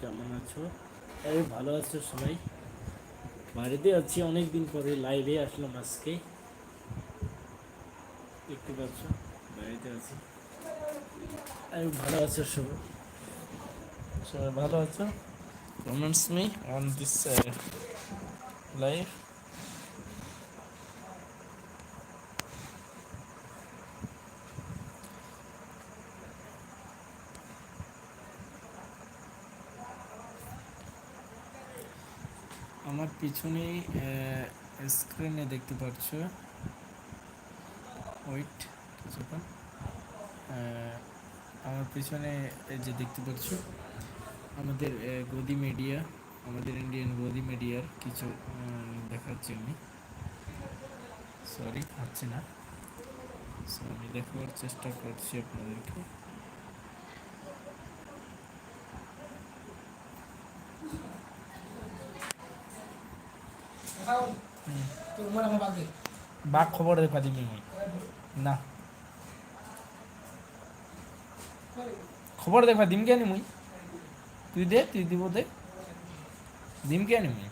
কেমন আছো? আরে ভালো আছো সবাই? বাড়িতে আছি অনেক দিন পরে লাইভে আসলাম আজকে। দেখতে পাচ্ছ, বাড়িতে আছি। আমি ভালো আছো সবাই? সবাই ভালো আছো? Comments me on this live আমার পিছনে স্ক্রিনে দেখতে পাচ্ছ ওয়েট আমার পিছনে যে দেখতে পাচ্ছ আমাদের গদি মিডিয়া আমাদের ইন্ডিয়ান গদি মিডিয়ার কিছু দেখাচ্ছি আমি। সরি হচ্ছে না। So, আমি দেখাবার চেষ্টা করছি আপনাদেরকে। বাঘ খবর দিবি মুই না। খবর দেখবা দিম কেন মুই তুই দে, তুই দিব দে। দিম কেন মুই